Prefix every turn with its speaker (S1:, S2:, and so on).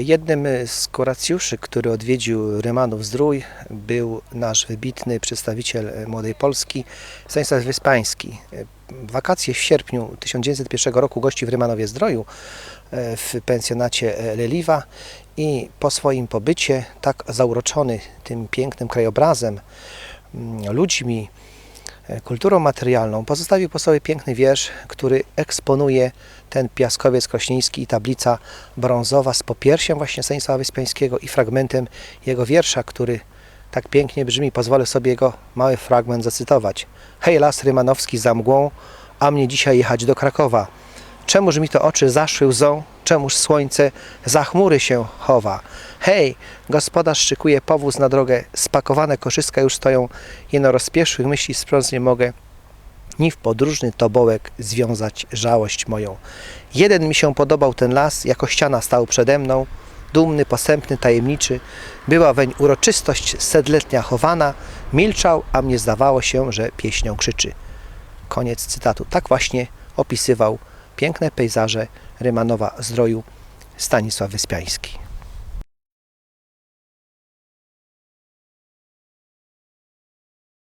S1: Jednym z kuracjuszy, który odwiedził Rymanów Zdrój, był nasz wybitny przedstawiciel Młodej Polski, Stanisław Wyspański. Wakacje w sierpniu 1901 roku gości w Rymanowie Zdroju e, w pensjonacie Leliwa i po swoim pobycie, tak zauroczony tym pięknym krajobrazem, ludźmi, kulturą materialną, pozostawił po sobie piękny wiersz, który eksponuje ten piaskowiec krośnieński i tablica brązowa z popiersiem właśnie Stanisława Wyspiańskiego i fragmentem jego wiersza, który tak pięknie brzmi. Pozwolę sobie jego mały fragment zacytować. Hej las rymanowski za mgłą, a mnie dzisiaj jechać do Krakowa. Czemuż mi to oczy zaszły łzą, czemuż słońce za chmury się chowa. Hej, gospodarz szykuje powóz na drogę, spakowane koszyska już stoją, jeno rozpieszłych myśli sprząc nie mogę, ni w podróżny tobołek związać żałość moją. Jeden mi się podobał ten las, jako ściana stał przede mną, dumny, posępny, tajemniczy. Była weń uroczystość sedletnia chowana, milczał, a mnie zdawało się, że pieśnią krzyczy. Koniec cytatu. Tak właśnie opisywał piękne pejzaże Rymanowa Zdroju Stanisław Wyspiański.